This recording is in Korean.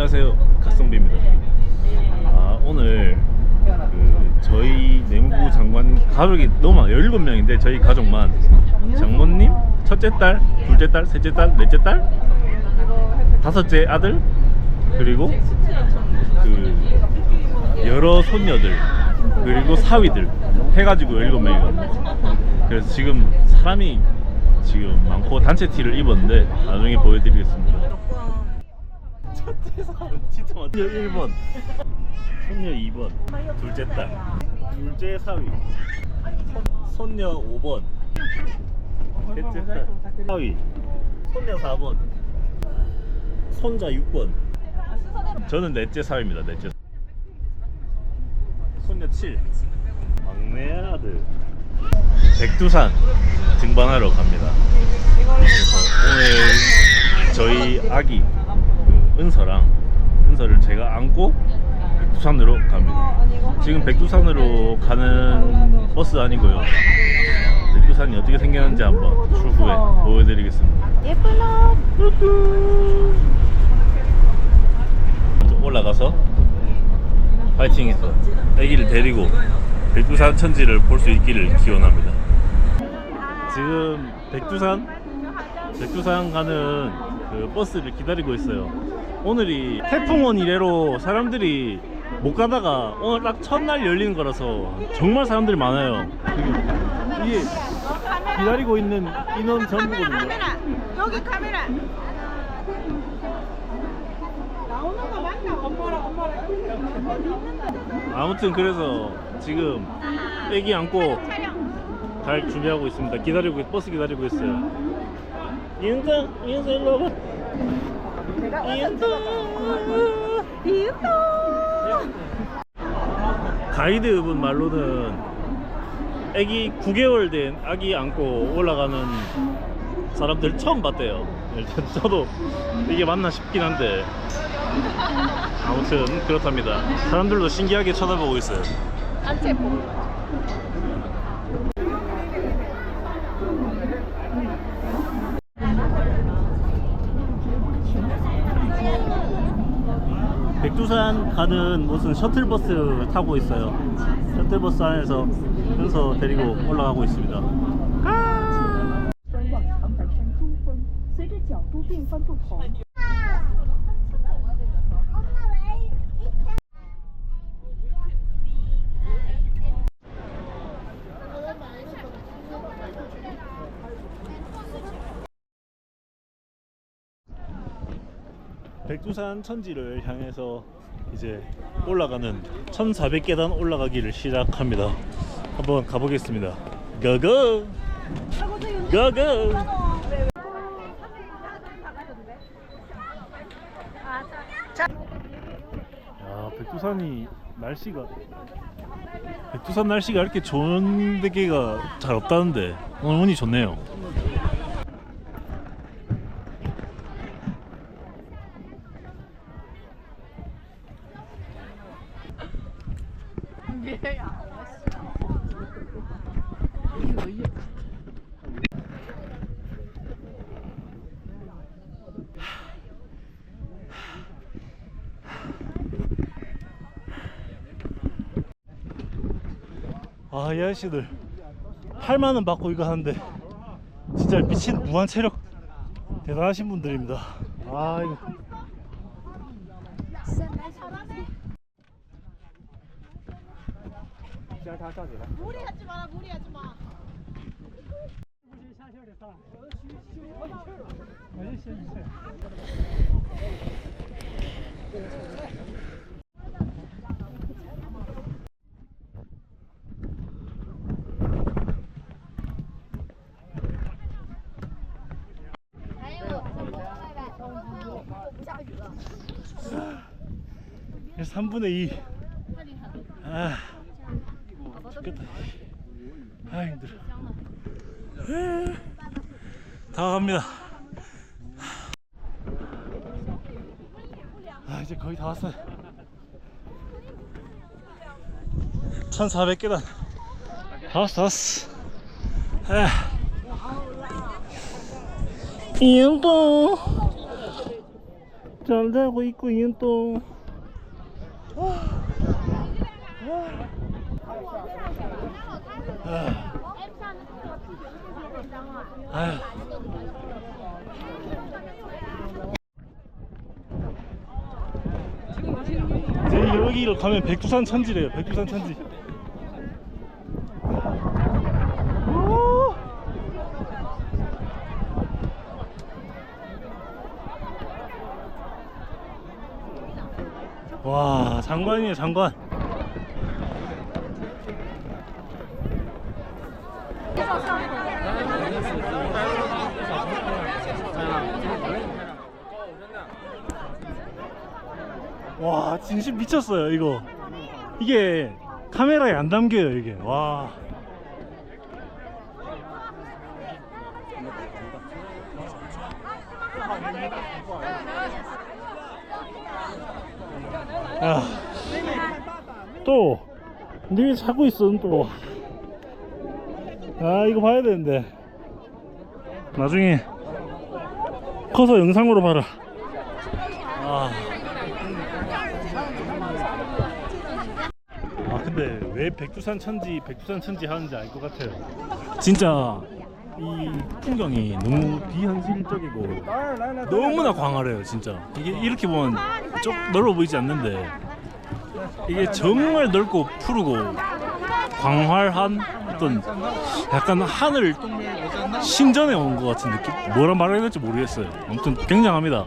안녕하세요. 각성비입니다. 아 오늘 그 저희 내무부 장관 가족이 너무 많아요. 17명인데 저희 가족만. 장모님 첫째 딸 둘째 딸 셋째 딸 넷째 딸? 다섯째 아들? 그리고 그 여러 손녀들 그리고 사위들 해가지고 17명이거든요. 그래서 지금 사람이 지금 많고 단체 티를 입었는데 나중에 보여드리겠습니다 진짜. 손녀 1번, 손녀 2번, 둘째 딸, 둘째 사위, 손, 손녀 5번, 셋째 딸, 사위, 손녀 4번, 손자 6번. 저는 넷째 사위입니다. 넷째. 손녀 7, 막내 아들. 백두산 등반하러 갑니다. 오늘 저희 아기 그 은서랑 은서를 제가 안고 백두산으로 갑니다. 지금 백두산으로 가는 버스 아니고요. 백두산이 어떻게 생겼는지 한번 추후에 보여드리겠습니다. 예쁘나? 올라가서 파이팅해서 아기를 데리고 백두산 천지를 볼 수 있기를 기원합니다. 지금 백두산 백두산 가는 그 버스를 기다리고 있어요. 오늘이 태풍원 이래로 사람들이 못 가다가 오늘 딱 첫날 열리는 거라서 정말 사람들이 많아요. 지금 이게 기다리고 있는 인원 전부거든요. 여기 카메라. 나오는 거 맞나? 엄마랑 엄마랑. 아무튼 그래서 지금 애기 안고 갈 준비하고 있습니다. 기다리고 버스 기다리고 있어요. 이은자, 이은자 일로 와봐. 이은자. 이웃도. 가이드분 말로는 애기 9개월 된 아기 안고 올라가는 사람들 처음 봤대요. 일단 저도 이게 맞나 싶긴 한데 아무튼 그렇답니다. 사람들도 신기하게 쳐다보고 있어요. 단체 백두산 가는 무슨 셔틀버스 타고 있어요. 셔틀버스 안에서 은서 데리고 올라가고 있습니다. 转 백두산 천지를 향해서 이제 올라가는 1400계단 올라가기를 시작합니다. 한번 가보겠습니다. 고고! 고고! 야, 백두산이 날씨가 백두산 날씨가 이렇게 좋은 데가 잘 없다는데 오늘 운이 좋네요. 아, 이 아저씨들 8만 원 받고 이거 하는데 진짜 미친 무한 체력 대단하신 분들입니다. 아, 이거 무리하지 마라, 무리하지 마. 이 3분의 2. 아, 죽겠다. 아, 힘들어. 다 갑니다. 아, 이제 거의 다 왔어요. 1400계단. 다 왔어, 다 왔어. 아. 이거. 잘 있고요 또. 아. 아휴. 여기로 가면 백두산 천지래요. 백두산 천지. 오! 와 장관이에요 장관. 와 진심 미쳤어요 이거 이게 카메라에 안 담겨요 이게 와 야, 또, 네 자고 있어, 또. 아, 이거 봐야 되는데. 나중에, 커서 영상으로 봐라. 아. 아 근데 왜 백두산 천지 백두산 천지 하는지 알 것 같아요. 진짜 이 풍경이 너무 비현실적이고 너무나 광활해요 진짜. 이게 이렇게 보면 쪽 넓어 보이지 않는데 이게 정말 넓고 푸르고 광활한 어떤 약간 하늘 신전에 온 것 같은 느낌? 뭐라 말해야 될지 모르겠어요. 아무튼 굉장합니다.